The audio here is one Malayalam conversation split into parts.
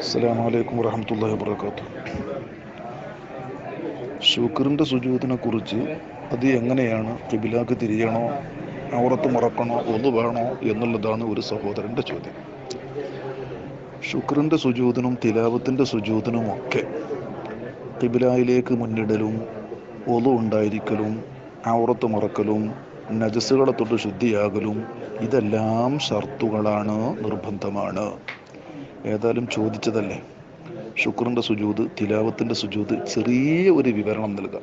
അസ്സാം വലൈക്കും വറഹമത്തല്ലാ വാബർക്കാത്തു ഷുക്കറിന്റെ സുജൂതിനെ കുറിച്ച് അത് എങ്ങനെയാണ് കിബിലാക്ക് തിരിയണോ അവറത്ത് മറക്കണോ ഒന്ന് വേണോ എന്നുള്ളതാണ് ഒരു സഹോദരന്റെ ചോദ്യം. ഷുക്റിന്റെ സുജൂതനും തിലാവത്തിന്റെ സുജൂതനും ഒക്കെ കിബിലായിലേക്ക് മുന്നിടലും ഒതു ഉണ്ടായിരിക്കലും അവറത്ത് മറക്കലും നജസുകളെ തൊട്ട് ശുദ്ധിയാകലും ഇതെല്ലാം ഷർത്തുകളാണ് നിർബന്ധമാണ്. ഏതായാലും ചോദിച്ചതല്ലേ? ശുക്രന്റെ സുജൂത് തിലാവത്തിന്റെ സുജൂത് ചെറിയ ഒരു വിവരണം നൽകാം.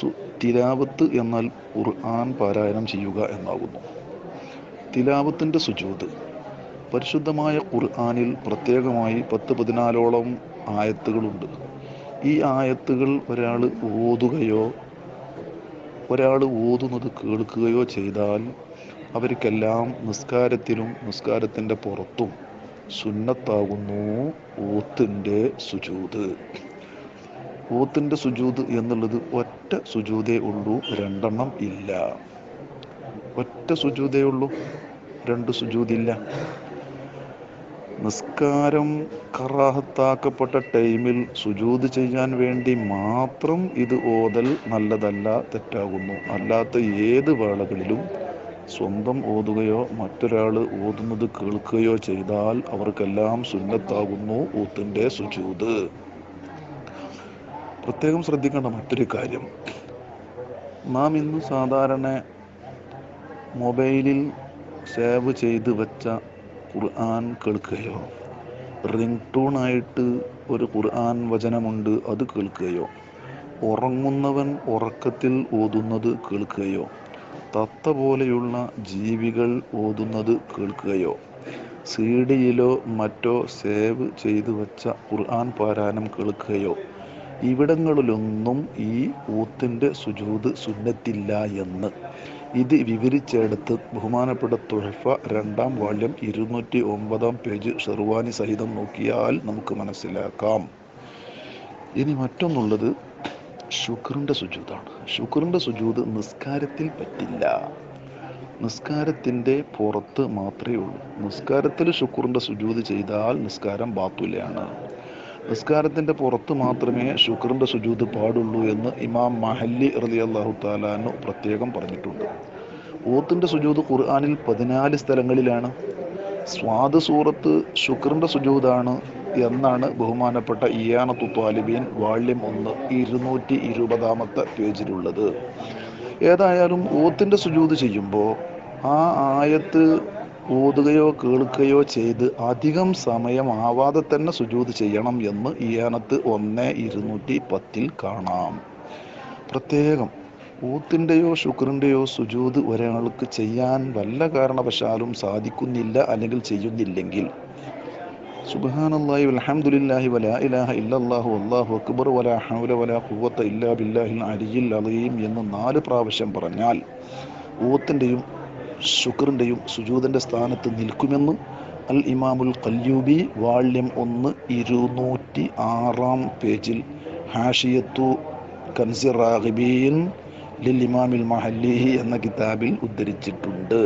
സു തിലാവത്ത് എന്നാൽ ഖുർആൻ പാരായണം ചെയ്യുക എന്നാകുന്നു. തിലാവത്തിന്റെ സുജൂത് പരിശുദ്ധമായ ഖുർആനിൽ പ്രത്യേകമായി പത്ത് പതിനാലോളം ആയത്തുകളുണ്ട്. ഈ ആയത്തുകൾ ഒരാൾ ഓതുകയോ ഒരാൾ ഓതുന്നത് കേൾക്കുകയോ ചെയ്താൽ അവർക്കെല്ലാം നിസ്കാരത്തിലും നിസ്കാരത്തിന്റെ പുറത്തും സുന്നത്താകുന്നു ഊത്തിന്റെ സുജൂത്. ഊത്തിന്റെ സുജൂത് എന്നുള്ളത് ഒറ്റ സുജൂതേ ഉള്ളൂ രണ്ടെണ്ണം ഇല്ല. ഒറ്റ സുജൂതേ ഉള്ളൂ രണ്ട് സുജൂതില്ല. നിസ്കാരം കറാഹത്താക്കപ്പെട്ട ടൈമിൽ സുജൂത് ചെയ്യാൻ വേണ്ടി മാത്രം ഇത് ഓതൽ നല്ലതല്ല തെറ്റാകുന്നു. അല്ലാത്ത ഏത് വേളകളിലും സ്വന്തം ഓതുകയോ മറ്റൊരാൾ ഓതുന്നത് കേൾക്കുകയോ ചെയ്താൽ അവർക്കെല്ലാം സുന്നത്താകുന്നു ഊത്തിന്റെ സുജൂത്. പ്രത്യേകം ശ്രദ്ധിക്കേണ്ട മറ്റൊരു കാര്യം. നാം ഇന്ന് സാധാരണ മൊബൈലിൽ സേവ് ചെയ്ത് വെച്ച ഖുർആൻ കേൾക്കുകയോ റിംഗ് ടൂണായിട്ട് ഒരു ഖുർആൻ വചനമുണ്ട് അത് കേൾക്കുകയോ ഉറങ്ങുന്നവൻ ഉറക്കത്തിൽ ഓതുന്നത് കേൾക്കുകയോ തത്ത പോലെയുള്ള ജീവികൾ ഓതുന്നത് കേൾക്കുകയോ സി ഡിയിലോ മറ്റോ സേവ് ചെയ്തു വച്ച ഖുർആൻ പാരായണം കേൾക്കുകയോ ഇവിടങ്ങളിലൊന്നും ഈ ഊത്തിന്റെ സുജൂത് സുന്നത്തില്ല എന്ന്. ഇത് വിവരിച്ചെടുത്ത് ബഹുമാനപ്പെട്ട തുഴഫ രണ്ടാം വാള്യം ഇരുന്നൂറ്റി ഒമ്പതാം പേജ് ഷെർവാനി സഹിതം നോക്കിയാൽ നമുക്ക് മനസ്സിലാക്കാം. ഇനി മറ്റൊന്നുള്ളത് ഷുക്റിന്റെ സുജൂതാണ്. ഷുക്റിന്റെ സുജൂത് നിസ്കാരത്തിൽ പറ്റില്ല. നിസ്കാരത്തിന്റെ പുറത്ത് മാത്രമേ ഉള്ളൂ. നിസ്കാരത്തിൽ ഷുക്റിന്റെ സുജൂത് ചെയ്താൽ നിസ്കാരം ബാത്തുലയാണ്. നിസ്കാരത്തിന്റെ പുറത്ത് മാത്രമേ ഷുക്റിന്റെ സുജൂത് പാടുള്ളൂ എന്ന് ഇമാം മഹല്ലി റലി അള്ളാഹു താലാനു പ്രത്യേകം പറഞ്ഞിട്ടുണ്ട്. ഊത്തിന്റെ സുജൂത് ഖുർആാനിൽ പതിനാല് സ്ഥലങ്ങളിലാണ്. സ്വാദ് സൂറത്ത് ഷുക്റിന്റെ സുജൂതാണ്. എന്നാണ് ബഹുമാനപ്പെട്ട ഇയാനത്തു താലിബീൻ വാള്യം ഒന്ന് ഇരുന്നൂറ്റി ഇരുപതാമത്തെ പേജിലുള്ളത്. ഏതായാലും ഓത്തിന്റെ സുജൂത് ചെയ്യുമ്പോൾ ആ ആയത്ത് ഓതുകയോ കേൾക്കുകയോ ചെയ്ത് അധികം സമയം ആവാതെ തന്നെ സുജൂത് ചെയ്യണം എന്ന് ഇയാനത്ത് ഒന്ന് ഇരുന്നൂറ്റി പത്തിൽ കാണാം. പ്രത്യേകം ഊത്തിന്റെയോ ശുക്രന്റെയോ സുജൂത് ഒരാൾക്ക് ചെയ്യാൻ വല്ല കാരണവശാലും സാധിക്കുന്നില്ല അല്ലെങ്കിൽ ചെയ്യുന്നില്ലെങ്കിൽ സുബ്ഹാനല്ലാഹി വൽഹംദുലില്ലാഹി വലാ ഇലാഹ ഇല്ലല്ലാഹു അല്ലാഹു അക്ബർ വലാ ഹൗല വലാ ഖുവത ഇല്ലാ ബില്ലാഹിൽ അലിയിൽ അലീം എന്ന് നാല് പ്രാവശ്യം പറഞ്ഞാൽ ഊത്തിന്റെയും ശുക്റിന്റെയും സുജൂതിന്റെ സ്ഥാനത്ത് നിൽക്കുമെന്ന് അൽ ഇമാമുൽ കല്യൂബി വാള്യം ഒന്ന് ഇരുന്നൂറ്റി ആറാം പേജിൽ ഹാഷിയത്തു കൻസിറാഹിബീൻ ലിൽ ഇമാമിൽ മഹല്ലിഹി എന്ന കിതാബിൽ ഉദ്ധരിച്ചിട്ടുണ്ട്.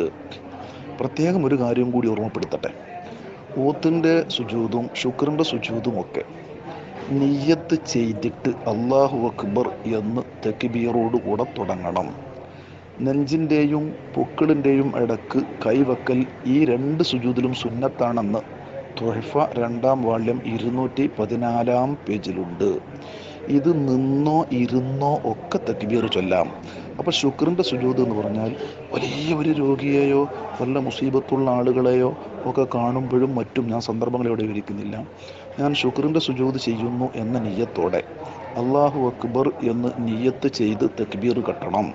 പ്രത്യേകം ഒരു കാര്യം കൂടി ഓർമ്മപ്പെടുത്തട്ടെ. ഊത്തിന്റെ സുജൂതും ശുക്രന്റെ സുജൂതും ഒക്കെ നിയ്യത്ത് ചെയ്തിട്ട് അള്ളാഹു അക്ബർ എന്ന് തെക്കിബീറോട് കൂടെ തുടങ്ങണം. നെഞ്ചിന്റെയും പൊക്കിളിന്റെയും ഇടയ്ക്ക് കൈവക്കൽ ഈ രണ്ട് സുജൂതിലും സുന്നത്താണെന്ന് തൊഹഫ രണ്ടാം വാള്യം ഇരുന്നൂറ്റി പതിനാലാം പേജിലുണ്ട്. ഇത് നിന്നോ ഇരുന്നോ ഒക്കെ തക്ബീർ ചൊല്ലാം. അപ്പോൾ ശുക്രന്റെ സുജൂത് എന്ന് പറഞ്ഞാൽ വലിയ ഒരു രോഗിയെയോ വല്ല മുസീബത്തുള്ള ആളുകളെയോ ഒക്കെ കാണുമ്പോഴും മറ്റും ഞാൻ സന്ദർഭങ്ങളോടെ വിരിക്കുന്നില്ല ഞാൻ ശുക്രന്റെ സുജൂത് ചെയ്യുന്നു എന്ന നീയത്തോടെ. അള്ളാഹു അക്ബർ എന്ന് നീയത്ത് ചെയ്ത് തക്ബീർ കെട്ടണം.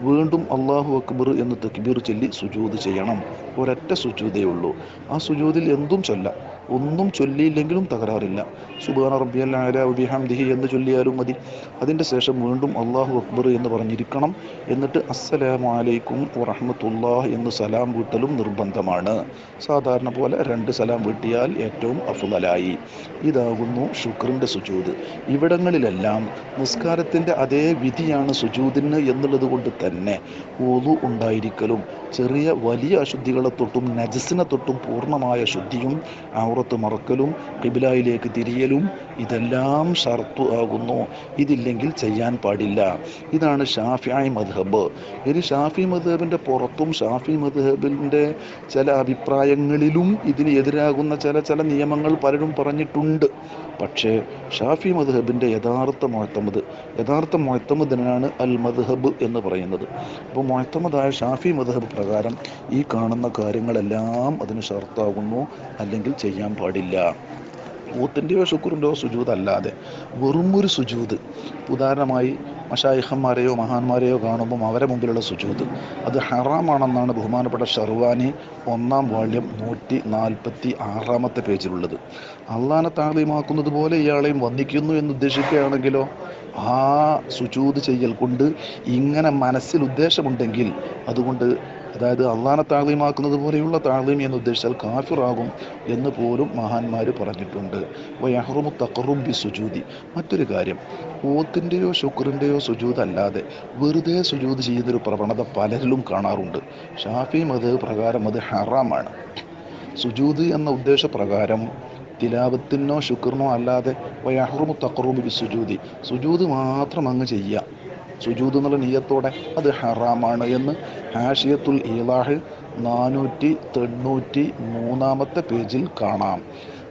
വീണ്ടും അള്ളാഹു അക്ബർ എന്ന് തക്ബീർ ചൊല്ലി സുജൂത് ചെയ്യണം. ഒരൊറ്റ സുജൂതേ ഉള്ളൂ. ആ സുജൂതിൽ എന്തും ചൊല്ലാം. ഒന്നും ചൊല്ലിയില്ലെങ്കിലും തകരാറില്ല. സുബാന റബ്ബിയൽ ബിഹംദിഹി എന്ന് ചൊല്ലിയാലും മതി. അതിന്റെ ശേഷം വീണ്ടും അള്ളാഹു അക്ബർ എന്ന് പറഞ്ഞിരിക്കണം. എന്നിട്ട് അസ്സലാമു അലൈക്കും വറഹമത്തുല്ലാഹ് എന്ന് സലാം വീട്ടലും നിർബന്ധമാണ്. സാധാരണ പോലെ രണ്ട് സലാം വീട്ടിയാൽ ഏറ്റവും അഫുതലായി ഇതാകുന്നു ശുക്രിന്റെ സുജൂത് ഇവിടങ്ങളിലെല്ലാം നിസ്കാരത്തിന്റെ അതേ വിധിയാണ് സുജൂതിന് എന്നുള്ളത് കൊണ്ട് തന്നെ ഓതു ഉണ്ടായിരിക്കലും. ചെറിയ വലിയ അശുദ്ധികളെ തൊട്ടും നജസിനെ തൊട്ടും പൂർണമായ ശുദ്ധിയും ഔറത്ത് മറക്കലും കിബിലായിലേക്ക് തിരിയലും ഇതെല്ലാം ഷർത്തു ആകുന്നു. ഇതില്ലെങ്കിൽ ചെയ്യാൻ പാടില്ല. ഇതാണ് ഷാഫിയായി മദ്ഹബ്. ഇനി ഷാഫി മദ്ഹബിന്റെ പുറത്തും ഷാഫി മദ്ഹബിന്റെ ചില അഭിപ്രായങ്ങളിലും ഇതിന് എതിരാകുന്ന ചില ചില നിയമങ്ങൾ പലരും പറഞ്ഞിട്ടുണ്ട്. പക്ഷേ ഷാഫി മദ്ഹബിന്റെ യഥാർത്ഥ മുഴത്തമത് യഥാർത്ഥ മുഴത്തമദിനാണ് അൽ മദ്ഹബ് എന്ന് പറയുന്നത്. അപ്പോൾ മുഴത്തമതായ ഷാഫി മദ്ഹബ് പ്രകാരം ഈ കാണുന്ന കാര്യങ്ങളെല്ലാം അതിന് ഷർത്താകുന്നു അല്ലെങ്കിൽ ചെയ്യാൻ പാടില്ല. ഊത്തിന്റെയോ ശുക്രന്റെയോ സുജൂത് അല്ലാതെ വെറും ഒരു സുജൂത്. ഉദാഹരണമായി മഷായിഹന്മാരെയോ മഹാന്മാരെയോ കാണുമ്പം അവരെ മുമ്പിലുള്ള സുജൂത്. അത് ഹറാമാണെന്നാണ് ബഹുമാനപ്പെട്ട ഷർവാനി ഒന്നാം വാള്യം നൂറ്റി നാൽപ്പത്തി ആറാമത്തെ പേജിലുള്ളത്. അള്ളാനെ താളീമാക്കുന്നത് പോലെ ഇയാളെയും വന്ദിക്കുന്നു എന്ന് ഉദ്ദേശിക്കുകയാണെങ്കിലോ? ആ സുജൂത് ചെയ്യൽ കൊണ്ട് ഇങ്ങനെ മനസ്സിൽ ഉദ്ദേശമുണ്ടെങ്കിൽ അതുകൊണ്ട് അതായത് അള്ളാനെ താളീമാക്കുന്നത് പോലെയുള്ള താളീം എന്ന് ഉദ്ദേശിച്ചാൽ കാഫിറാകും എന്ന് പോലും മഹാന്മാർ പറഞ്ഞിട്ടുണ്ട്. വയഹ്റുമു തക്കറും ബി സുജൂതി മറ്റൊരു കാര്യം ഓത്തിന്റെയോ ശുക്രന്റെയോ സുജൂത് അല്ലാതെ വെറുതെ സുജൂത് ചെയ്യുന്നൊരു പ്രവണത പലരിലും കാണാറുണ്ട്. ഷാഫി മത് പ്രകാരം അത് ഹറാമാണ്. സുജൂത് എന്ന ഉദ്ദേശപ്രകാരം തിലാവത്തിനോ ശുക്രനോ അല്ലാതെ വയഹ്റുമു തക്കറും ബി സുജൂതി സുജൂത് മാത്രം അങ്ങ് ചെയ്യാം സുജൂദ് എന്നുള്ള നീയത്തോടെ അത് ഹറാമാണ് എന്ന് ഹാഷിയത്തുൽ ഈലാഹ് നാനൂറ്റി തൊണ്ണൂറ്റി മൂന്നാമത്തെ പേജിൽ കാണാം.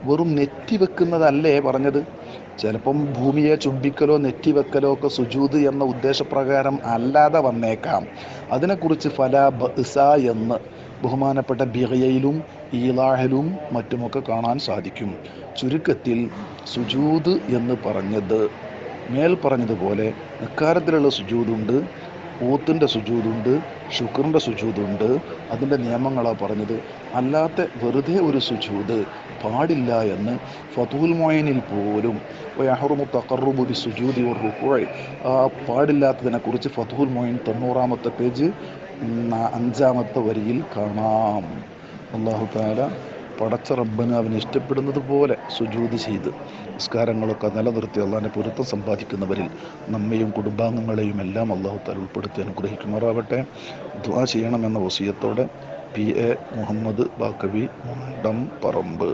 വെറും നെറ്റി വെക്കുന്നതല്ലേ പറഞ്ഞത്? ചിലപ്പം ഭൂമിയെ ചുംബിക്കലോ നെറ്റി വെക്കലോ ഒക്കെ സുജൂദ് എന്ന ഉദ്ദേശപ്രകാരം അല്ലാതെ വന്നേക്കാം. അതിനെക്കുറിച്ച് ഫല ബസ എന്ന് ബഹുമാനപ്പെട്ട ബിഹയയിലും ഈലാഹലും മറ്റുമൊക്കെ കാണാൻ സാധിക്കും. ചുരുക്കത്തിൽ സുജൂദ് എന്ന് പറഞ്ഞത് മേൽ പറഞ്ഞതുപോലെ നിക്കാരത്തിലുള്ള സുജൂതുണ്ട് ഊത്തിന്റെ സുജൂതുണ്ട് ശുക്രന്റെ സുജൂതുണ്ട്. അതിന്റെ നിയമങ്ങളാണ് പറഞ്ഞത്. അല്ലാത്ത വെറുതെ ഒരു സുജൂത് പാടില്ല എന്ന് ഫതൂൽ മൊയനിൽ പോലും യഹറുമു തക്കറുബുബി സുജൂതി ഒരു റുക്കോയ് ആ പാടില്ലാത്തതിനെക്കുറിച്ച് ഫതൂൽ മോയിൻ തൊണ്ണൂറാമത്തെ പേജ് അഞ്ചാമത്തെ വരിയിൽ കാണാം. അള്ളാഹു താല പടച്ച റബ്ബന് അവന് ഇഷ്ടപ്പെടുന്നത് പോലെ സുജൂത് ചെയ്ത് നിസ്കാരങ്ങളൊക്കെ നിലനിർത്തി അള്ളാഹിനെ പൊരുത്തം സമ്പാദിക്കുന്നവരിൽ നമ്മയും കുടുംബാംഗങ്ങളെയും എല്ലാം അള്ളാഹു താല ഉൾപ്പെടുത്തി അനുഗ്രഹിക്കുമാറാവട്ടെ. ദ്വാ ചെയ്യണമെന്ന വസീയത്തോടെ പി എ മുഹമ്മദ് ബാക്കവി മുണ്ടം പറമ്പ്.